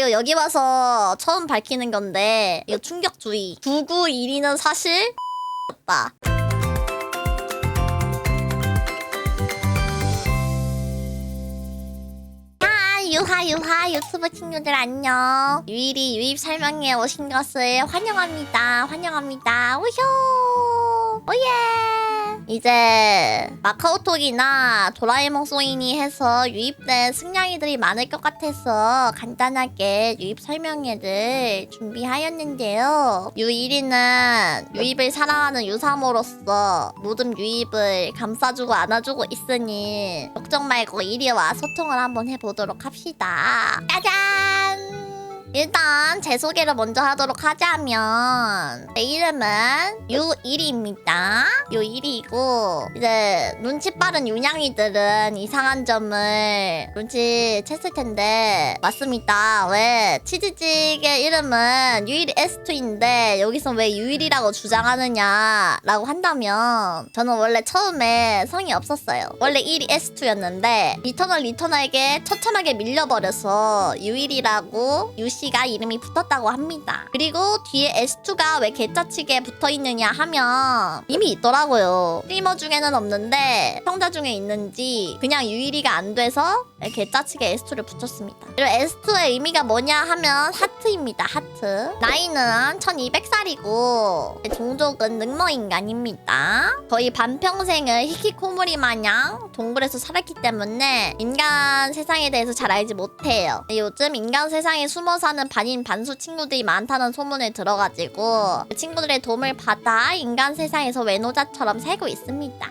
그리고 여기 와서 처음 밝히는 건데 이거 충격주의. 991이는 사실 없다. 하이 유하 유하 유튜브 친구들 안녕. 유일이 유입 설명에 오신 것을 환영합니다. 환영합니다. 우효! 오예 이제 마카오톡이나 도라에몽 소인이 해서 유입된 승냥이들이 많을 것 같아서 간단하게 유입 설명회를 준비하였는데요 유일이는 유입을 사랑하는 유사모로서 모든 유입을 감싸주고 안아주고 있으니 걱정 말고 이리 와 소통을 한번 해보도록 합시다. 짜잔! 일단 제 소개를 먼저 하도록 하자면 제 이름은 유일이입니다. 유일이고 이제 눈치 빠른 윤양이들은 이상한 점을 눈치 챘을 텐데 맞습니다. 왜 치즈직의 이름은 유일이 S2인데 여기서 왜 유일이라고 주장하느냐라고 한다면 저는 원래 처음에 성이 없었어요. 원래 1이 S2였는데 리터널 리터널에게 처참하게 밀려버려서 유일이라고 유 씨가 이름이 붙었다고 합니다. 그리고 뒤에 S2가 왜 개짜치게 붙어 있느냐 하면 이미 있더라고요. 스트리머 중에는 없는데 시청자 중에 있는지 그냥 유일이가 안 돼서 개짜치게 S2를 붙였습니다. 그리고 S2의 의미가 뭐냐 하면 하트입니다. 하트. 나이는 1200살이고 종족은 능모인간입니다. 거의 반평생을 히키코모리 마냥 동굴에서 살았기 때문에 인간 세상에 대해서 잘 알지 못해요. 요즘 인간 세상에 숨어 사는 반인 반수 친구들이 많다는 소문을 들어가지고 그 친구들의 도움을 받아 인간 세상에서 외노자처럼 살고 있습니다.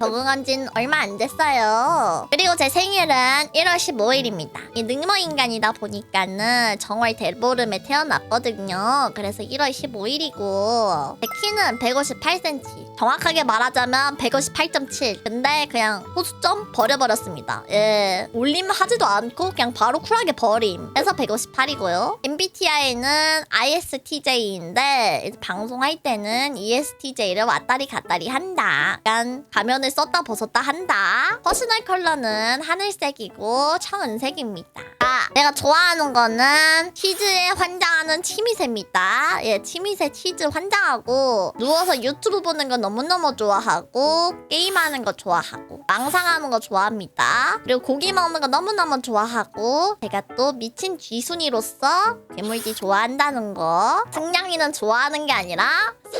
적응한 지는 얼마 안 됐어요. 그리고 제 생일은 1월 15일입니다. 이 능모인간이다 보니까는 정월 대보름에 태어났거든요. 그래서 1월 15일이고 제 키는 158cm. 정확하게 말하자면 158.7. 근데 그냥 호수점 버려버렸습니다. 예. 올림 하지도 않고 그냥 바로 쿨하게 버림. 그래서 158이고요. MBTI는 ISTJ인데 방송할 때는 ESTJ를 왔다리 갔다리 한다. 약간 가면을 썼다 벗었다 한다. 퍼스널 컬러는 하늘색이고 청은색입니다. 아, 내가 좋아하는 거는 치즈에 환장하는 치미새입니다. 예, 치미새 치즈 환장하고 누워서 유튜브 보는 거 너무너무 좋아하고 게임하는 거 좋아하고 망상하는 거 좋아합니다. 그리고 고기 먹는 거 너무너무 좋아하고 제가 또 미친 쥐순이로서 괴물쥐 좋아한다는 거 승냥이는 좋아하는 게 아니라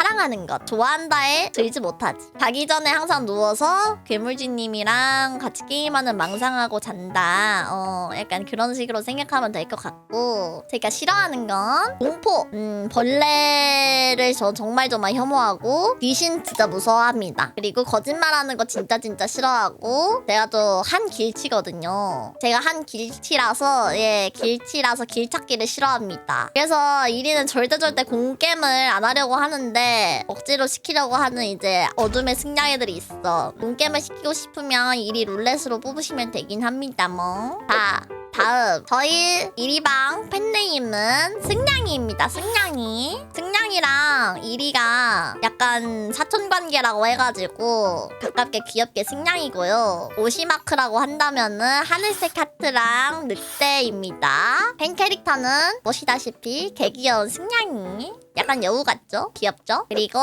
사랑하는 것 좋아한다에 들지 못하지. 자기 전에 항상 누워서 괴물쥐님이랑 같이 게임하는 망상하고 잔다. 어 약간 그런 식으로 생각하면 될 것 같고. 제가 싫어하는 건 공포. 음 벌레를 저 정말 정말 혐오하고 귀신 진짜 무서워합니다. 그리고 거짓말하는 거 진짜 진짜 싫어하고 제가 또 한 길치거든요. 제가 한 길치라서 예 길치라서 길찾기를 싫어합니다. 그래서 이리는 절대 절대 공겜을 안 하려고 하는데 억지로 시키려고 하는 이제 어둠의 승냥이들이 있어. 공겜을 시키고 싶으면 이리 룰렛으로 뽑으시면 되긴 합니다 뭐 자 다음. 저희 이리방 팬네임은 승냥이입니다 승냥이. 승냥이랑 이리가 약간 사촌 관계라고 해가지고 가깝게 귀엽게 승냥이고요. 오시마크라고 한다면은 하늘색 하트랑 늑대입니다. 팬 캐릭터는 보시다시피 개귀여운 승냥이 약간 여우 같죠? 귀엽죠? 그리고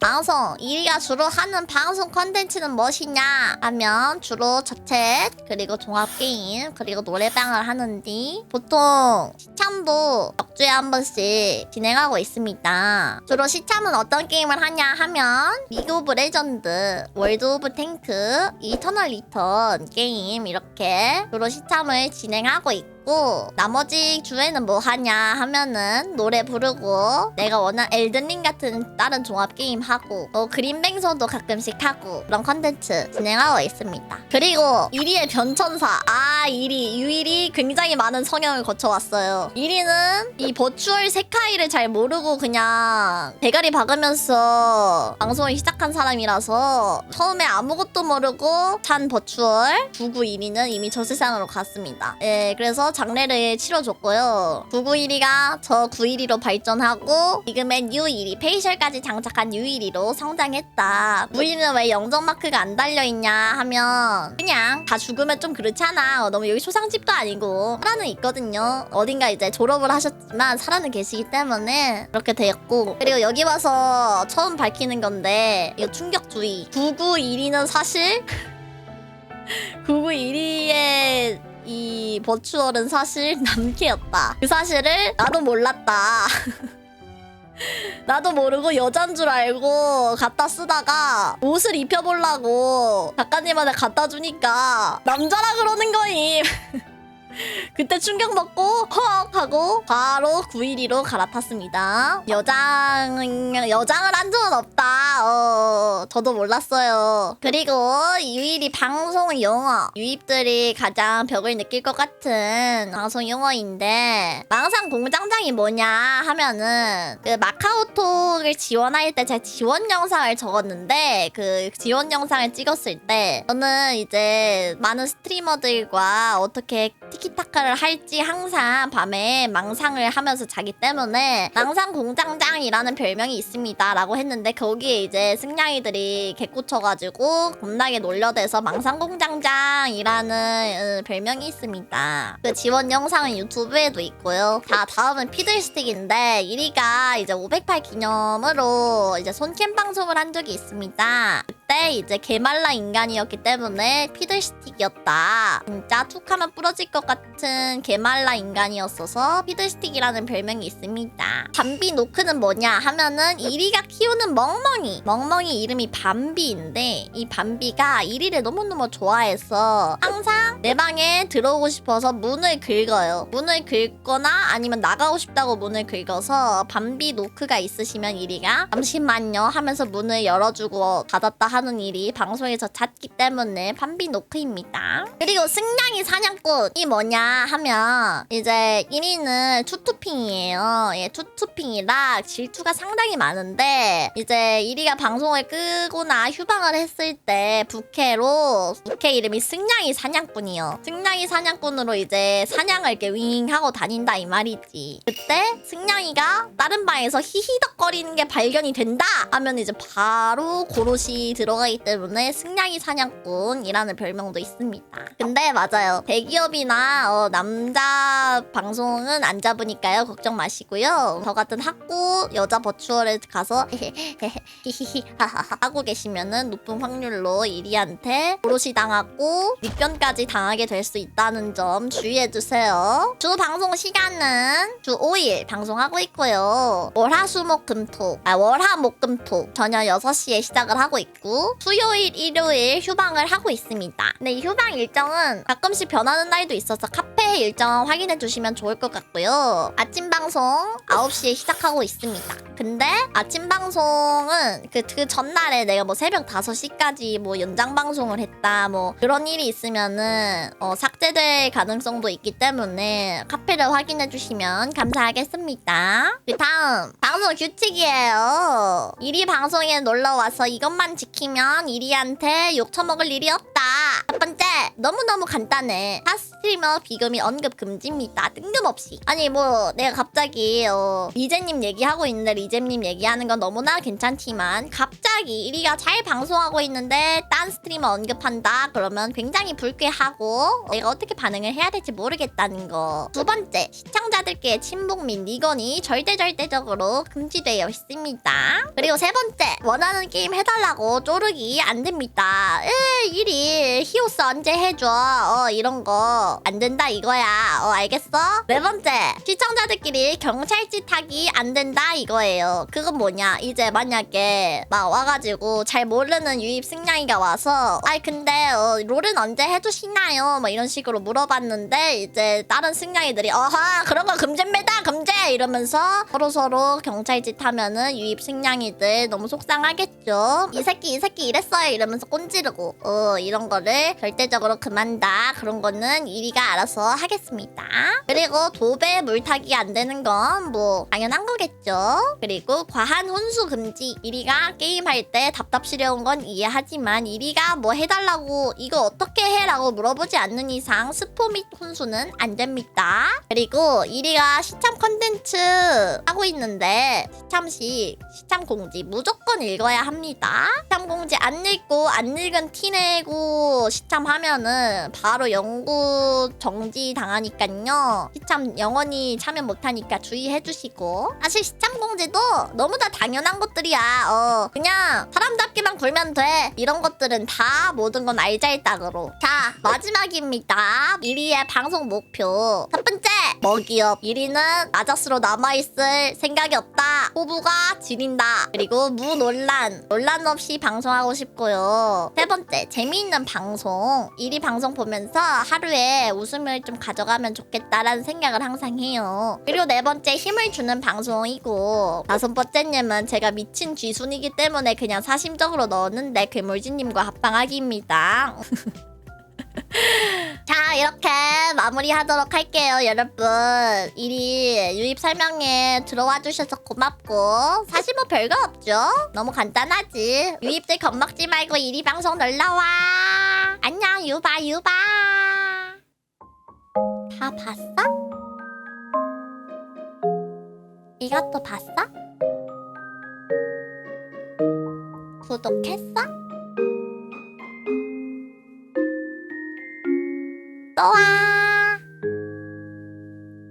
방송 이리가 주로 하는 방송 컨텐츠는 무엇이냐 하면 주로 저챗 그리고 종합게임 그리고 노래방을 하는데 보통 시참도 몇 주에 한 번씩 진행하고 있습니다 주로 시참은 어떤 게임을 하냐 하면 리그 오브 레전드 월드 오브 탱크 이터널 리턴 게임 이렇게 주로 시참을 진행하고 있고 있고 나머지 주에는 뭐 하냐 하면은 노래 부르고 내가 원하는 엘든링 같은 다른 종합 게임 하고 어, 그린뱅소도 가끔씩 하고 그런 컨텐츠 진행하고 있습니다. 그리고 이리의 변천사 아 이리 유일이 굉장히 많은 성형을 거쳐왔어요. 이리는 이 버추얼 세카이를 잘 모르고 그냥 대가리 박으면서 방송을 시작한 사람이라서 처음에 아무것도 모르고 찬 버추얼 99 1위는 이미 저 세상으로 갔습니다. 예, 그래서 장례를 치러줬고요. 991이가 저 912로 발전하고 지금의 U1이 페이셜까지 장착한 U1이로 성장했다. 우리는 왜 영정 마크가 안 달려있냐 하면 그냥 다 죽으면 좀 그렇잖아. 어, 너무 여기 소상집도 아니고 살아는 있거든요. 어딘가 이제 졸업을 하셨지만 살아는 계시기 때문에 그렇게 되었고 그리고 여기 와서 처음 밝히는 건데 이거 충격주의 991이는 사실 991이의 이 버추얼은 사실 남캐였다. 그 사실을 나도 몰랐다. 나도 모르고 여잔 줄 알고 갖다 쓰다가 옷을 입혀보려고 작가님한테 갖다 주니까 남자라 그러는 거임. 그때 충격 먹고 헉 하고 바로 912로 갈아탔습니다. 여장 여장을 한 적은 없다. 어 저도 몰랐어요. 그리고 유일이 방송 용어 유입들이 가장 벽을 느낄 것 같은 방송 용어인데 망상 공장장이 뭐냐 하면은 그 마카오톡을 지원할 때 제가 지원 영상을 적었는데 그 지원 영상을 찍었을 때 저는 이제 많은 스트리머들과 어떻게 티키타카를 할지 항상 밤에 망상을 하면서 자기 때문에 망상 공장장이라는 별명이 있습니다라고 했는데 거기에 이제 승냥이들이 개꽂혀가지고 겁나게 놀려대서 망상 공장장이라는 어, 별명이 있습니다. 그 지원 영상은 유튜브에도 있고요. 자 다음은 피들스틱인데 이리가 이제 508 기념으로 이제 손캠 방송을 한 적이 있습니다. 그때 이제 개말라 인간이었기 때문에 피들스틱이었다. 진짜 툭하면 부러질 것 같은 개말라 인간이었어서 피들스틱이라는 별명이 있습니다. 밤비 노크는 뭐냐 하면은 이리가 키우는 멍멍이. 멍멍이 이름이 밤비인데 이 밤비가 이리를 너무너무 좋아해서 항상 내 방에 들어오고 싶어서 문을 긁어요. 문을 긁거나 아니면 나가고 싶다고 문을 긁어서 밤비 노크가 있으시면 이리가 잠시만요 하면서 문을 열어주고 닫았다 하는 일이 방송에서 잦기 때문에 밤비 노크입니다. 그리고 승냥이 사냥꾼이 뭐냐 하면 이제 1위는 투투핑이에요. 예, 투투핑이라 질투가 상당히 많은데 이제 1위가 방송을 끄거나 휴방을 했을 때 부캐로 부캐 이름이 승냥이 사냥꾼이요. 승냥이 사냥꾼으로 이제 사냥을 이렇게 윙 하고 다닌다 이 말이지. 그때 승냥이가 다른 방에서 히히덕거리는 게 발견이 된다 하면 이제 바로 고로시 들어 가기 때문에 승냥이 사냥꾼이라는 별명도 있습니다. 근데 맞아요. 대기업이나 어, 남자 방송은 안 잡으니까요. 걱정 마시고요. 저 같은 학구 여자 버추얼에 가서 하고 계시면은 높은 확률로 이리한테 고로시 당하고 닉변까지 당하게 될 수 있다는 점 주의해 주세요. 주 방송 시간은 주 5일 방송하고 있고요. 월화수목금토 아 월화목금토 저녁 6시에 시작을 하고 있고 수요일 일요일 휴방을 하고 있습니다. 근데 이 휴방 일정은 가끔씩 변하는 날도 있어서 카페 일정 확인해 주시면 좋을 것 같고요. 아침 방송 9시에 시작하고 있습니다. 근데 아침 방송은 그, 그 전날에 내가 뭐 새벽 5시까지 뭐 연장 방송을 했다 뭐 그런 일이 있으면은 어, 삭제될 가능성도 있기 때문에 카페를 확인해 주시면 감사하겠습니다. 그 다음 방송 규칙이에요. 이리 방송에 놀러 와서 이것만 지키면 이리한테 욕 처먹을 일이 없다. 첫 번째 너무너무 간단해. 핫스트리머 비금이 언급 금지입니다. 뜬금없이. 아니 뭐 내가 갑자기 어, 리제님 얘기하고 있는데 리제님 얘기하는 건 너무나 괜찮지만 갑자기 이리가 잘 방송하고 있는데 딴 스트리머 언급한다 그러면 굉장히 불쾌하고 내가 어떻게 반응을 해야 될지 모르겠다는 거. 두 번째 시청자들께 침묵 및 리건이 절대절대적으로 금지되어 있습니다. 그리고 세 번째 원하는 게임 해달라고 쪼르기 안 됩니다. 에 이리 히오스 언제 해줘? 어 이런 거. 안 된다 이거야. 어 알겠어? 네 번째. 시청자들끼리 경찰짓 하기 안 된다 이거예요. 그건 뭐냐? 이제 만약에 막 와가지고 잘 모르는 유입 승냥이가 와서 아이 근데 어, 롤은 언제 해주시나요? 뭐 이런 식으로 물어봤는데 이제 다른 승냥이들이 어하 그런 거 금지입니다 금지! 이러면서 서로 서로 경찰 짓 하면은 유입 식량이들 너무 속상하겠죠. 이 새끼 이 새끼 이랬어요 이러면서 꼰지르고 어 이런 거를 절대적으로 그만다 그런 거는 이리가 알아서 하겠습니다. 그리고 도배 물타기 안 되는 건 뭐 당연한 거겠죠. 그리고 과한 혼수 금지 이리가 게임할 때 답답 시려운 건 이해하지만 이리가 뭐 해달라고 이거 어떻게 해라고 물어보지 않는 이상 스포 및 혼수는 안 됩니다. 그리고 이리가 시참 컨텐츠 하고 있는데 시참 시 시참 공지 무조건 읽어야 합니다. 시참 공지 안 읽고 안 읽은 티 내고 시참하면은 바로 연구 정지 당하니까요. 시참 영원히 참여 못하니까 주의해 주시고 사실 시참 공지도 너무 다 당연한 것들이야. 어 그냥 사람답게만 굴면 돼. 이런 것들은 다 모든 건 알잘딱으로. 자 마지막입니다. 1위의 방송 목표. 첫 번째 먹이업. 1위는 아자스로 남아있을 생각이 없다. 호부가 지린다. 그리고 무 논란. 논란 없이 방송하고 싶고요. 세 번째 재미있는 방송. 1위 방송 보면서 하루에 웃음을 좀 가져가면 좋겠다라는 생각을 항상 해요. 그리고 네 번째 힘을 주는 방송이고 다섯 번째님은 제가 미친 쥐순이기 때문에 그냥 사심적으로 넣었는데 괴물지님과 합방하기입니다. 자 이렇게 마무리하도록 할게요 여러분 이리 유입 설명에 들어와 주셔서 고맙고 사실 뭐 별거 없죠 너무 간단하지 유입들 겁먹지 말고 이리 방송 놀러와 유바 유바 다 봤어? 이것도 봤어? 구독했어? 또 와.